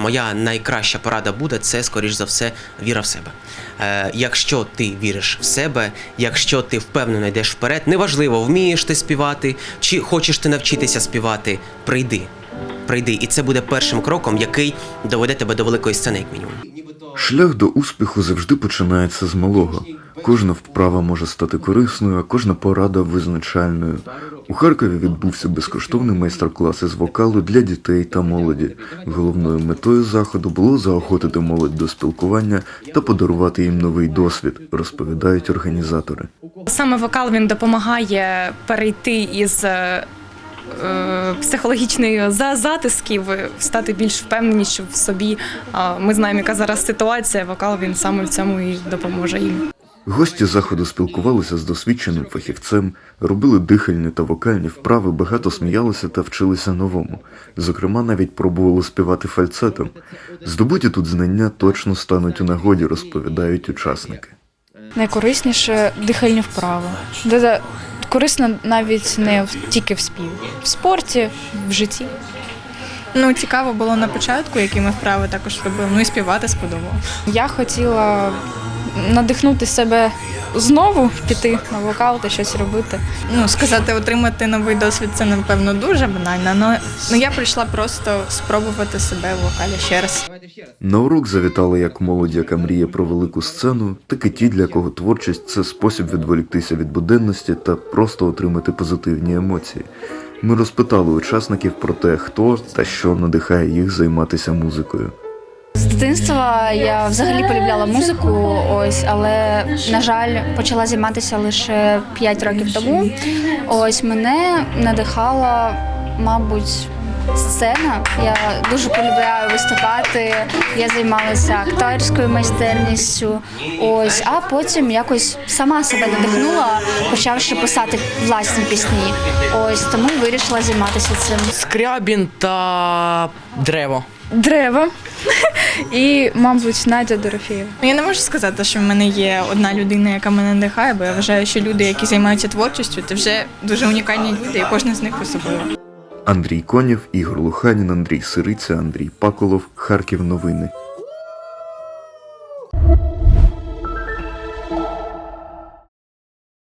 моя найкраща порада буде це, скоріш за все, віра в себе. Е, якщо ти віриш в себе, якщо ти впевнено йдеш вперед, неважливо, вмієш ти співати, чи хочеш ти навчитися співати, прийди. Прийди, і це буде першим кроком, який доведе тебе до великої сцени, як мінімум. Шлях до успіху завжди починається з малого. Кожна вправа може стати корисною, а кожна порада визначальною. У Харкові відбувся безкоштовний майстер-клас із вокалу для дітей та молоді. Головною метою заходу було заохотити молодь до спілкування та подарувати їм новий досвід, розповідають організатори. Саме вокал він допомагає перейти із е, психологічної за- затисків, стати більш впевненішим в собі. Ми знаємо, яка зараз ситуація. Вокал він саме в цьому і допоможе їм. Гості заходу спілкувалися з досвідченим фахівцем, робили дихальні та вокальні вправи, багато сміялися та вчилися новому. Зокрема, навіть пробували співати фальцетом. Здобуті тут знання точно стануть у нагоді, розповідають учасники. найкорисніше дихальні вправи. Де корисно навіть не в, тільки в співі, в спорті, в житті. Ну, цікаво було на початку, які ми вправи також робили. Ну і співати сподобалося. Я хотіла надихнути себе знову піти на вокал та щось робити. Ну, сказати, отримати новий досвід це напевно дуже банально. але ну я прийшла просто спробувати себе в вокалі ще раз. На урок завітали як молодь, яка мріє про велику сцену, так і ті, для кого творчість це спосіб відволіктися від буденності та просто отримати позитивні емоції. Ми розпитали учасників про те, хто та що надихає їх займатися музикою. Дитинства я взагалі полюбляла музику, ось, але на жаль, почала займатися лише 5 років тому. Ось мене надихала, мабуть, сцена. Я дуже полюбляю виступати. Я займалася акторською майстерністю. Ось, а потім якось сама себе надихнула, почавши писати власні пісні. Ось тому вирішила займатися цим. Скрябін та дерево. Дерева і, мабуть, Надя Дорофєєва. Ну, Я не можу сказати, що в мене є одна людина, яка мене надихає, бо я вважаю, що люди, які займаються творчістю, це вже дуже унікальні люди, і кожен з них особливо. Андрій Конєв, Ігор Луханін, Андрій Сириця, Андрій Паколов, Харків. Новини.